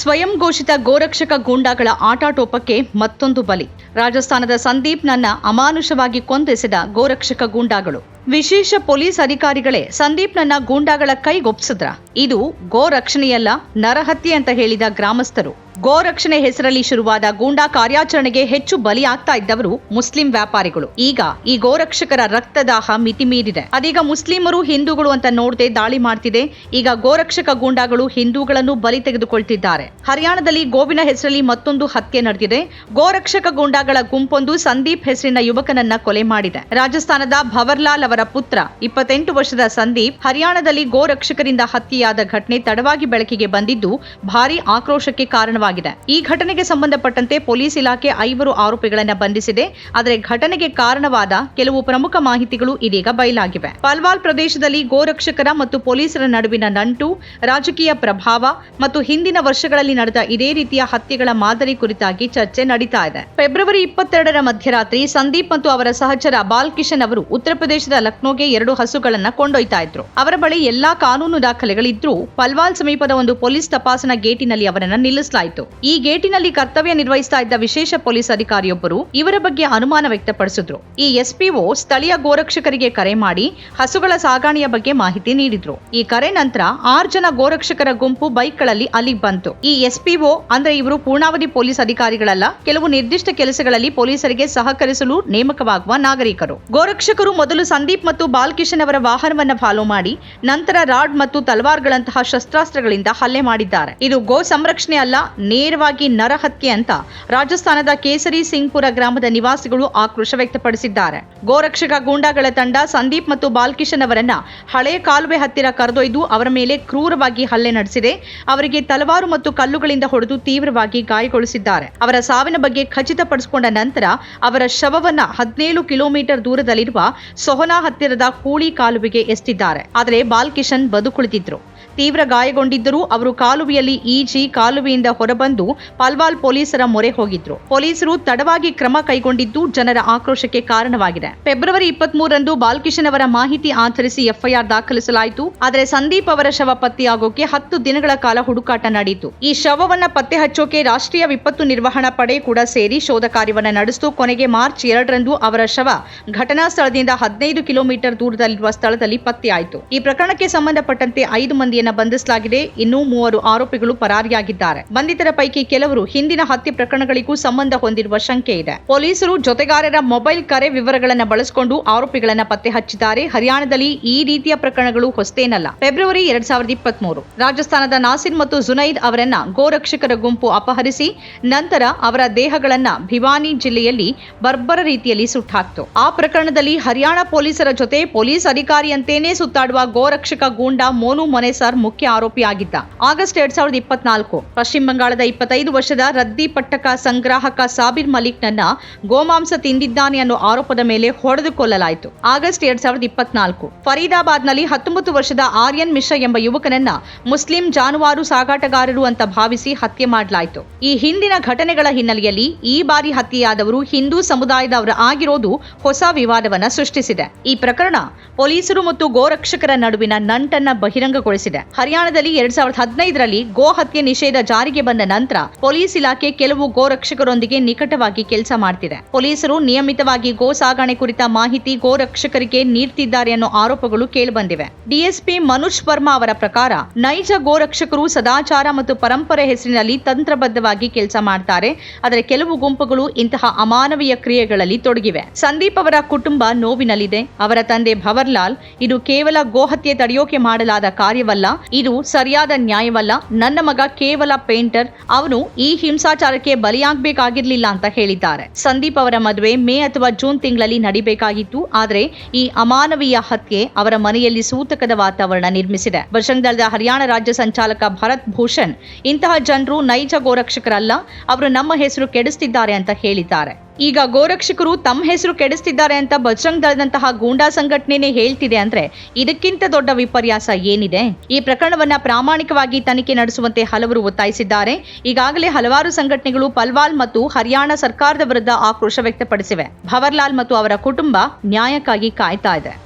ಸ್ವಯಂ ಘೋಷಿತ ಗೋರಕ್ಷಕ ಗೂಂಡಾಗಳ ಆಟಾಟೋಪಕ್ಕೆ ಮತ್ತೊಂದು ಬಲಿ. ರಾಜಸ್ಥಾನದ ಸಂದೀಪ್ ನನ್ನ ಅಮಾನುಷವಾಗಿ ಕೊಂದೆಸೆದ ಗೋರಕ್ಷಕ ಗೂಂಡಾಗಳು. ವಿಶೇಷ ಪೊಲೀಸ್ ಅಧಿಕಾರಿಗಳೇ ಸಂದೀಪ್ ನನ್ನ ಗೂಂಡಾಗಳ ಕೈಗೊಪ್ಸಿದ್ರ ಇದು ಗೋ ರಕ್ಷಣೆಯಲ್ಲ, ನರಹತ್ಯೆ ಅಂತ ಹೇಳಿದ ಗ್ರಾಮಸ್ಥರು. ಗೋ ರಕ್ಷಣೆ ಹೆಸರಲ್ಲಿ ಶುರುವಾದ ಗೂಂಡಾ ಕಾರ್ಯಾಚರಣೆಗೆ ಹೆಚ್ಚು ಬಲಿಯಾಗ್ತಾ ಇದ್ದವರು ಮುಸ್ಲಿಂ ವ್ಯಾಪಾರಿಗಳು. ಈಗ ಈ ಗೋರಕ್ಷಕರ ರಕ್ತದಾಹ ಮಿತಿ ಮೀರಿದೆ ಅದೀಗ ಮುಸ್ಲಿಮರು ಹಿಂದೂಗಳು ಅಂತ ನೋಡದೆ ದಾಳಿ ಮಾಡ್ತಿದೆ. ಈಗ ಗೋರಕ್ಷಕ ಗೂಂಡಾಗಳು ಹಿಂದೂಗಳನ್ನು ಬಲಿ ತೆಗೆದುಕೊಳ್ತಿದ್ದಾರೆ. ಹರಿಯಾಣದಲ್ಲಿ ಗೋವಿನ ಹೆಸರಲ್ಲಿ ಮತ್ತೊಂದು ಹತ್ಯೆ ನಡೆದಿದೆ. ಗೋರಕ್ಷಕ ಗೂಂಡಾಗಳ ಗುಂಪೊಂದು ಸಂದೀಪ್ ಹೆಸರಿನ ಯುವಕನನ್ನ ಕೊಲೆ ಮಾಡಿದೆ. ರಾಜಸ್ಥಾನದ ಭವರ್ಲಾಲ್ ಅವರ ಪುತ್ರ, ಇಪ್ಪತ್ತೆಂಟು ವರ್ಷದ ಸಂದೀಪ್, ಹರಿಯಾಣದಲ್ಲಿ ಗೋರಕ್ಷಕರಿಂದ ಹತ್ಯೆಯಾದ ಘಟನೆ ತಡವಾಗಿ ಬೆಳಕಿಗೆ ಬಂದಿದ್ದು, ಭಾರೀ ಆಕ್ರೋಶಕ್ಕೆ ಕಾರಣವಾಗಿದೆ. ಈ ಘಟನೆಗೆ ಸಂಬಂಧಪಟ್ಟಂತೆ ಪೊಲೀಸ್ ಇಲಾಖೆ ಐವರು ಆರೋಪಿಗಳನ್ನು ಬಂಧಿಸಿದೆ. ಆದರೆ ಘಟನೆಗೆ ಕಾರಣವಾದ ಕೆಲವು ಪ್ರಮುಖ ಮಾಹಿತಿಗಳು ಇದೀಗ ಬಯಲಾಗಿವೆ. ಪಲ್ವಾಲ್ ಪ್ರದೇಶದಲ್ಲಿ ಗೋರಕ್ಷಕರ ಮತ್ತು ಪೊಲೀಸರ ನಡುವಿನ ನಂಟು, ರಾಜಕೀಯ ಪ್ರಭಾವ ಮತ್ತು ಹಿಂದಿನ ವರ್ಷಗಳಲ್ಲಿ ನಡೆದ ಇದೇ ರೀತಿಯ ಹತ್ಯೆಗಳ ಮಾದರಿ ಕುರಿತಾಗಿ ಚರ್ಚೆ ನಡೀತಾ ಇದೆ. ಫೆಬ್ರವರಿ ಇಪ್ಪತ್ತೆರಡರ ಮಧ್ಯರಾತ್ರಿ ಸಂದೀಪ್ ಮತ್ತು ಅವರ ಸಹಚರ ಬಾಲ್ಕಿಶನ್ ಅವರು ಉತ್ತರ ಪ್ರದೇಶದ ಲಕ್ನೋಗೆ ಎರಡು ಹಸುಗಳನ್ನು ಕೊಂಡೊಯ್ತಾ ಇದ್ರು. ಅವರ ಬಳಿ ಎಲ್ಲಾ ಕಾನೂನು ದಾಖಲೆಗಳಿದ್ರೂ ಪಲ್ವಾಲ್ ಸಮೀಪದ ಒಂದು ಪೊಲೀಸ್ ತಪಾಸಣಾ ಗೇಟಿನಲ್ಲಿ ಅವರನ್ನು ನಿಲ್ಲಿಸಲಾಯಿತು. ಈ ಗೇಟಿನಲ್ಲಿ ಕರ್ತವ್ಯ ನಿರ್ವಹಿಸ್ತಾ ಇದ್ದ ವಿಶೇಷ ಪೊಲೀಸ್ ಅಧಿಕಾರಿಯೊಬ್ಬರು ಇವರ ಬಗ್ಗೆ ಅನುಮಾನ ವ್ಯಕ್ತಪಡಿಸಿದ್ರು. ಈ ಎಸ್ಪಿಒ ಸ್ಥಳೀಯ ಗೋರಕ್ಷಕರಿಗೆ ಕರೆ ಮಾಡಿ ಹಸುಗಳ ಸಾಗಾಣೆಯ ಬಗ್ಗೆ ಮಾಹಿತಿ ನೀಡಿದ್ರು. ಈ ಕರೆ ನಂತರ ಆರು ಜನ ಗೋರಕ್ಷಕರ ಗುಂಪು ಬೈಕ್ಗಳಲ್ಲಿ ಅಲ್ಲಿಗೆ ಬಂತು. ಈ ಎಸ್ಪಿಒ ಅಂದ್ರೆ ಇವರು ಪೂರ್ಣಾವಧಿ ಪೊಲೀಸ್ ಅಧಿಕಾರಿಗಳಲ್ಲ, ಕೆಲವು ನಿರ್ದಿಷ್ಟ ಕೆಲಸಗಳಲ್ಲಿ ಪೊಲೀಸರಿಗೆ ಸಹಕರಿಸಲು ನೇಮಕವಾಗುವ ನಾಗರಿಕರು. ಗೋರಕ್ಷಕರು ಮೊದಲು ಸಂದೀಪ್ ಮತ್ತು ಬಾಲ್ಕಿಶನ್ ಅವರ ವಾಹನವನ್ನ ಫಾಲೋ ಮಾಡಿ, ನಂತರ ರಾಡ್ ಮತ್ತು ತಲವಾರ್ಗಳಂತಹ ಶಸ್ತ್ರಾಸ್ತ್ರಗಳಿಂದ ಹಲ್ಲೆ ಮಾಡಿದ್ದಾರೆ. ಇದು ಗೋ ಸಂರಕ್ಷಣೆ ಅಲ್ಲ ನೇರವಾಗಿ ನರಹತ್ಯೆ ಅಂತ ರಾಜಸ್ಥಾನದ ಕೇಸರಿ ಸಿಂಗ್ಪುರ ಗ್ರಾಮದ ನಿವಾಸಿಗಳು ಆಕ್ರೋಶ ವ್ಯಕ್ತಪಡಿಸಿದ್ದಾರೆ. ಗೋರಕ್ಷಕ ಗೂಂಡಾಗಳ ತಂಡ ಸಂದೀಪ್ ಮತ್ತು ಬಾಲ್ಕಿಶನ್ ಅವರನ್ನ ಹಳೆ ಕಾಲುವೆ ಹತ್ತಿರ ಕರೆದೊಯ್ದು ಅವರ ಮೇಲೆ ಕ್ರೂರವಾಗಿ ಹಲ್ಲೆ ನಡೆಸಿದೆ. ಅವರಿಗೆ ತಲವಾರು ಮತ್ತು ಕಲ್ಲುಗಳಿಂದ ಹೊಡೆದು ತೀವ್ರವಾಗಿ ಗಾಯಗೊಳಿಸಿದ್ದಾರೆ. ಅವರ ಸಾವಿನ ಬಗ್ಗೆ ಖಚಿತಪಡಿಸಿಕೊಂಡ ನಂತರ ಅವರ ಶವವನ್ನ ಹದಿನೇಳು ಕಿಲೋಮೀಟರ್ ದೂರದಲ್ಲಿರುವ ಸೊಹನಾ ಹತ್ತಿರದ ಕೂಳಿ ಕಾಲುವೆಗೆ ಎಸ್ತಿದ್ದಾರೆ ಆದರೆ ಬಾಲ್ಕಿಶನ್ ಬದುಕುಳಿದಿದ್ರು. ತೀವ್ರ ಗಾಯಗೊಂಡಿದ್ದರೂ ಅವರು ಕಾಲುವೆಯಲ್ಲಿ ಈಜಿ ಕಾಲುವೆಯಿಂದ ಹೊರಬಂದು ಪಲ್ವಾಲ್ ಪೊಲೀಸರ ಮೊರೆ ಹೋಗಿದ್ರು. ಪೊಲೀಸರು ತಡವಾಗಿ ಕ್ರಮ ಕೈಗೊಂಡಿದ್ದು ಜನರ ಆಕ್ರೋಶಕ್ಕೆ ಕಾರಣವಾಗಿದೆ. ಫೆಬ್ರವರಿ ಇಪ್ಪತ್ಮೂರರಂದು ಬಾಲ್ಕಿಶನ್ ಅವರ ಮಾಹಿತಿ ಆಧರಿಸಿ ಎಫ್ಐಆರ್ ದಾಖಲಿಸಲಾಯಿತು. ಆದರೆ ಸಂದೀಪ್ ಅವರ ಶವ ಪತ್ತೆಯಾಗೋಕೆ ಹತ್ತು ದಿನಗಳ ಕಾಲ ಹುಡುಕಾಟ ನಡೆಯಿತು. ಈ ಶವವನ್ನು ಪತ್ತೆ ಹಚ್ಚೋಕೆ ರಾಷ್ಟ್ರೀಯ ವಿಪತ್ತು ನಿರ್ವಹಣಾ ಪಡೆ ಕೂಡ ಸೇರಿ ಶೋಧ ಕಾರ್ಯವನ್ನ ನಡೆಸಿತು. ಕೊನೆಗೆ ಮಾರ್ಚ್ ಎರಡರಂದು ಅವರ ಶವ ಘಟನಾ ಸ್ಥಳದಿಂದ ಹದಿನೈದು ಕಿಲೋಮೀಟರ್ ದೂರದಲ್ಲಿರುವ ಸ್ಥಳದಲ್ಲಿ ಪತ್ತೆಯಾಯಿತು. ಈ ಪ್ರಕರಣಕ್ಕೆ ಸಂಬಂಧಪಟ್ಟಂತೆ ಐದು ಮಂದಿಯನ್ನ ಬಂಧಿಸಲಾಗಿದೆ. ಇನ್ನೂ ಮೂವರು ಆರೋಪಿಗಳು ಪರಾರಿಯಾಗಿದ್ದಾರೆ. ಬಂಧಿತರ ಪೈಕಿ ಕೆಲವರು ಹಿಂದಿನ ಹತ್ಯೆ ಪ್ರಕರಣಗಳಿಗೂ ಸಂಬಂಧ ಹೊಂದಿರುವ ಶಂಕೆ ಇದೆ. ಪೊಲೀಸರು ಜೊತೆಗಾರರ ಮೊಬೈಲ್ ಕರೆ ವಿವರಗಳನ್ನ ಬಳಸಿಕೊಂಡು ಆರೋಪಿಗಳನ್ನ ಪತ್ತೆ ಹಚ್ಚಿದ್ದಾರೆ. ಹರಿಯಾಣದಲ್ಲಿ ಈ ರೀತಿಯ ಪ್ರಕರಣಗಳು ಹೊಸತೇನಲ್ಲ. ಫೆಬ್ರವರಿ ಎರಡ್ ಸಾವಿರದ ಇಪ್ಪತ್ಮೂರು, ರಾಜಸ್ಥಾನದ ನಾಸಿರ್ ಮತ್ತು ಜುನೈದ್ ಅವರನ್ನ ಗೋರಕ್ಷಕರ ಗುಂಪು ಅಪಹರಿಸಿ, ನಂತರ ಅವರ ದೇಹಗಳನ್ನ ಭಿವಾನಿ ಜಿಲ್ಲೆಯಲ್ಲಿ ಬರ್ಬರ ರೀತಿಯಲ್ಲಿ ಸುಟ್ಟಾಕ್ತು. ಆ ಪ್ರಕರಣದಲ್ಲಿ ಹರಿಯಾಣ ಪೊಲೀಸರ ಜೊತೆ ಪೊಲೀಸ್ ಅಧಿಕಾರಿಯಂತೇನೆ ಸುತ್ತಾಡುವ ಗೋರಕ್ಷಕ ಗೂಂಡಾ ಮೋನು ಮೊನೆಸರ್ ಮುಖ್ಯ ಆರೋಪಿಯಾಗಿದ್ದ. ಆಗಸ್ಟ್ ಎರಡ್ ಸಾವಿರದ ಇಪ್ಪತ್ನಾಲ್ಕು, ಪಶ್ಚಿಮ ಬಂಗಾಳದ ಇಪ್ಪತ್ತೈದು ವರ್ಷದ ರದ್ದಿ ಪಟ್ಟಕ ಸಂಗ್ರಾಹಕ ಸಾಬಿರ್ ಮಲಿಕ್ ನನ್ನ ಗೋಮಾಂಸ ತಿಂದಿದ್ದಾನೆ ಅನ್ನೋ ಆರೋಪದ ಮೇಲೆ ಹೊಡೆದುಕೊಳ್ಳಲಾಯಿತು. ಆಗಸ್ಟ್ ಎರಡ್ ಸಾವಿರದ ಇಪ್ಪತ್ನಾಲ್ಕು, ಫರೀದಾಬಾದ್ನಲ್ಲಿ ಹತ್ತೊಂಬತ್ತು ವರ್ಷದ ಆರ್ಯನ್ ಮಿಶ್ರಾ ಎಂಬ ಯುವಕನನ್ನ ಮುಸ್ಲಿಂ ಜಾನುವಾರು ಸಾಗಾಟಗಾರರು ಅಂತ ಭಾವಿಸಿ ಹತ್ಯೆ ಮಾಡಲಾಯಿತು. ಈ ಹಿಂದಿನ ಘಟನೆಗಳ ಹಿನ್ನೆಲೆಯಲ್ಲಿ ಈ ಬಾರಿ ಹತ್ಯೆಯಾದವರು ಹಿಂದೂ ಸಮುದಾಯದವರ ಆಗಿರೋದು ಹೊಸ ವಿವಾದವನ್ನ ಸೃಷ್ಟಿಸಿದೆ. ಈ ಪ್ರಕರಣ ಪೊಲೀಸರು ಮತ್ತು ಗೋರಕ್ಷಕರ ನಡುವಿನ ನಂಟನ್ನ ಬಹಿರಂಗಗೊಳಿಸಿದೆ. ಹರಿಯಾಣದಲ್ಲಿ ಎರಡ್ ಸಾವಿರದ ಹದಿನೈದರಲ್ಲಿ ಗೋ ಹತ್ಯೆ ನಿಷೇಧ ಜಾರಿಗೆ ಬಂದ ನಂತರ ಪೊಲೀಸ್ ಇಲಾಖೆ ಕೆಲವು ಗೋರಕ್ಷಕರೊಂದಿಗೆ ನಿಕಟವಾಗಿ ಕೆಲಸ ಮಾಡ್ತಿದೆ. ಪೊಲೀಸರು ನಿಯಮಿತವಾಗಿ ಗೋ ಸಾಗಣೆ ಕುರಿತ ಮಾಹಿತಿ ಗೋರಕ್ಷಕರಿಗೆ ನೀಡ್ತಿದ್ದಾರೆ ಅನ್ನೋ ಆರೋಪಗಳು ಕೇಳಿಬಂದಿವೆ. ಡಿಎಸ್ಪಿ ಮನುಷ್ ವರ್ಮಾ ಅವರ ಪ್ರಕಾರ ನೈಜ ಗೋರಕ್ಷಕರು ಸದಾಚಾರ ಮತ್ತು ಪರಂಪರೆ ಹೆಸರಿನಲ್ಲಿ ತಂತ್ರಬದ್ಧವಾಗಿ ಕೆಲಸ ಮಾಡ್ತಾರೆ. ಆದರೆ ಕೆಲವು ಗುಂಪುಗಳು ಇಂತಹ ಅಮಾನವೀಯ ಕ್ರಿಯೆಗಳಲ್ಲಿ ತೊಡಗಿವೆ. ಸಂದೀಪ್ ಅವರ ಕುಟುಂಬ ನೋವಿನಲ್ಲಿದೆ. ಅವರ ತಂದೆ ಭವರ್ಲಾಲ್, ಇದು ಕೇವಲ ಗೋಹತ್ಯೆ ತಡೆಯೋಕೆ ಮಾಡಲಾದ ಕಾರ್ಯವಲ್ಲ. ಇದು ಸರಿಯಾದ ನ್ಯಾಯವಲ್ಲ. ನನ್ನ ಮಗ ಕೇವಲ ಪೇಂಟರ್. ಅವನು ಈ ಹಿಂಸಾಚಾರಕ್ಕೆ ಬಲಿಯಾಗಬೇಕಾಗಿರ್ಲಿಲ್ಲ ಅಂತ ಹೇಳಿದ್ದಾರೆ. ಸಂದೀಪ್ ಅವರ ಮದುವೆ ಮೇ ಅಥವಾ ಜೂನ್ ತಿಂಗಳಲ್ಲಿ ನಡಿಬೇಕಾಗಿತ್ತು. ಆದರೆ ಈ ಅಮಾನವೀಯ ಹತ್ಯೆ ಅವರ ಮನೆಯಲ್ಲಿ ಸೂತಕದ ವಾತಾವರಣ ನಿರ್ಮಿಸಿದೆ. ಬಜರಂಗ್ ಹರಿಯಾಣ ರಾಜ್ಯ ಸಂಚಾಲಕ ಭರತ್ ಭೂಷಣ್ ಇಂತಹ ಜನರು ನೈಜ ಗೋರಕ್ಷಕರಲ್ಲ. ಅವರು ನಮ್ಮ ಹೆಸರು ಕೆಡಿಸ್ತಿದ್ದಾರೆ ಅಂತ ಹೇಳಿದ್ದಾರೆ. ಈಗ ಗೋರಕ್ಷಕರು ತಮ್ಮ ಹೆಸರು ಕೆಡಿಸ್ತಿದ್ದಾರೆ ಅಂತ ಬಜರಂಗ್ ದಳದಂತಹ ಗೂಂಡಾ ಸಂಘಟನೆನೇ ಹೇಳ್ತಿದೆ ಅಂದ್ರೆ ಇದಕ್ಕಿಂತ ದೊಡ್ಡ ವಿಪರ್ಯಾಸ ಏನಿದೆ? ಈ ಪ್ರಕರಣವನ್ನ ಪ್ರಾಮಾಣಿಕವಾಗಿ ತನಿಖೆ ನಡೆಸುವಂತೆ ಹಲವರು ಒತ್ತಾಯಿಸಿದ್ದಾರೆ. ಈಗಾಗಲೇ ಹಲವಾರು ಸಂಘಟನೆಗಳು ಪಲ್ವಾಲ್ ಮತ್ತು ಹರಿಯಾಣ ಸರ್ಕಾರದ ವಿರುದ್ಧ ಆಕ್ರೋಶ ವ್ಯಕ್ತಪಡಿಸಿವೆ. ಭವರ್ಲಾಲ್ ಮತ್ತು ಅವರ ಕುಟುಂಬ ನ್ಯಾಯಕ್ಕಾಗಿ ಕಾಯ್ತಾ ಇದೆ.